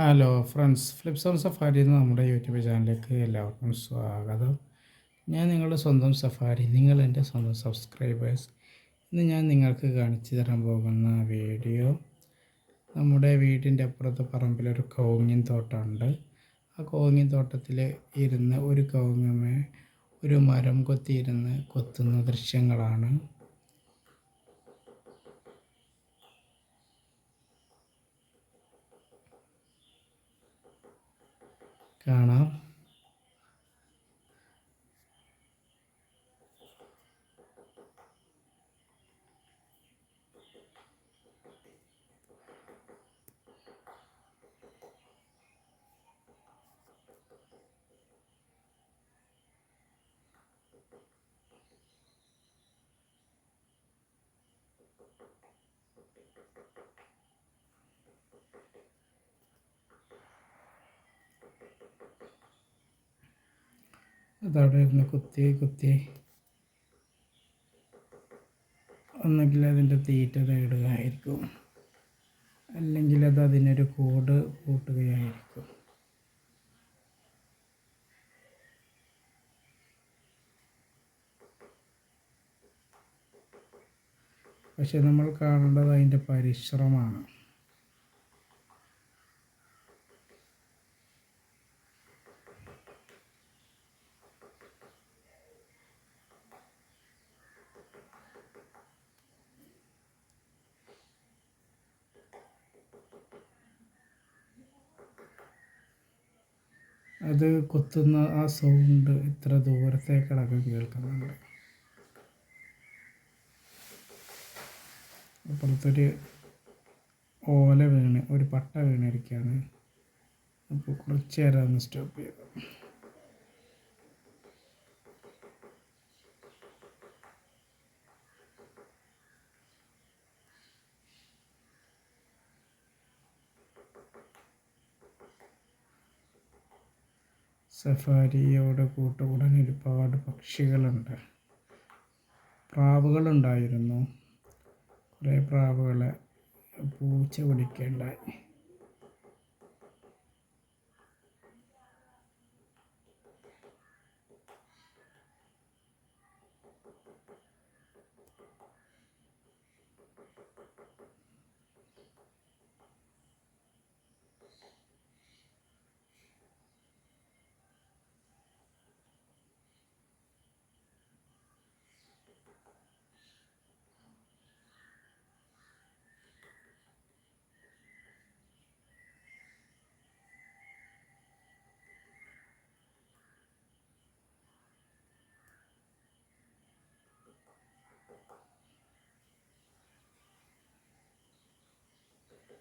Hello friends flip zone safari എന്ന നമ്മുടെ YouTube ചാനലിലേക്ക് എല്ലാവർക്കും സ്വാഗതം. ഞാൻ നിങ്ങളുടെ സ്വന്തം സഫാരി നിങ്ങൾ എന്റെ സ്വന്തം സബ്സ്ക്രൈബേഴ്സ് ഇന്ന് ഞാൻ നിങ്ങൾക്ക് കാണിച്ചു തരാൻ പോകുന്ന വീഡിയോ നമ്മുടെ വീടിന്റെ അപ്പുറത്തെ പറമ്പിലൊരു കൗങ്ങിൻ തോട്ടമുണ്ട്. ആ കൗങ്ങിൻ തോട്ടത്തിൽ ഇരുന്ന് ഒരു കൗങ്ങമേ ഒരു മരം കൊത്തിയിരുന്ന് കൊത്തുന്ന ദൃശ്യങ്ങളാണ്. காணாம் അതവിടെ ഇരുന്ന് കുത്തി കുത്തി. ഒന്നുകിൽ അതിന്റെ തീറ്റ തേടുകയായിരിക്കും അല്ലെങ്കിൽ അത് അതിനൊരു കൂട് കൂട്ടുകയായിരിക്കും. പക്ഷെ നമ്മൾ കാണേണ്ടത് അതിന്റെ പരിശ്രമമാണ്. അത് കുത്തുന്ന ആ സൗണ്ട് ഇത്ര ദൂരത്തേക്കടക്കം കേൾക്കുന്നുണ്ട്. അപ്പുറത്തൊരു ഓല വീണ് ഒരു പട്ട വീണിരിക്കുകയാണ്. അപ്പോൾ കുറച്ച് നേരം ഒന്ന് സ്റ്റോപ്പ് ചെയ്തു സഫാരിയോട് കൂട്ടുകൂടാൻ ഒരുപാട് പക്ഷികളുണ്ട്. പ്രാവുകളുണ്ടായിരുന്നു. കുറേ പ്രാവുകളെ പൂച്ച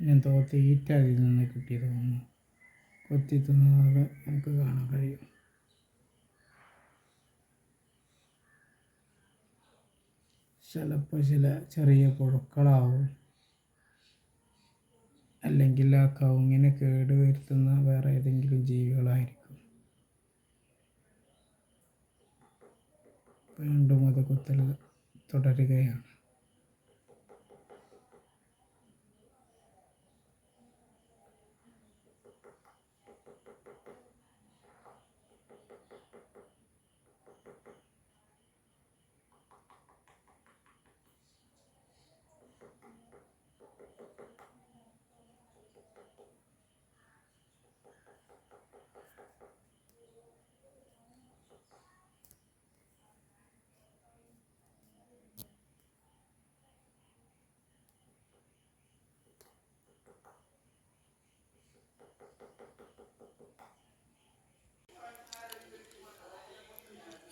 പിടിക്കുകയുണ്ടായി എന്തോ ഈറ്റ അതിൽ നിന്ന് കിട്ടിയത് തോന്നുന്നു കൊത്തി തിന്നുന്നത് നമുക്ക് കാണാൻ കഴിയും. ചിലപ്പോൾ ചില ചെറിയ പുഴുക്കളാവും. അല്ലെങ്കിൽ ആ കവുങ്ങിനെ കേട് വരുത്തുന്ന വേറെ ഏതെങ്കിലും ജീവികളായിരിക്കും. വീണ്ടും അത് കുത്തൽ തുടരുകയാണ്.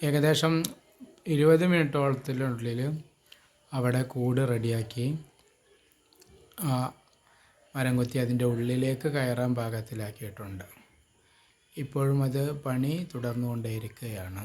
ഏകദേശം ഇരുപത് മിനിറ്റോളത്തിനുള്ളിൽ അവിടെ കൂട് റെഡിയാക്കി ആ മരം കൊത്തി അതിന്റെ ഉള്ളിലേക്ക് കയറാൻ പാകത്തിലാക്കിയിട്ടുണ്ട്. ഇപ്പോഴും അത് പണി തുടർന്നുകൊണ്ടേയിരിക്കുകയാണ്.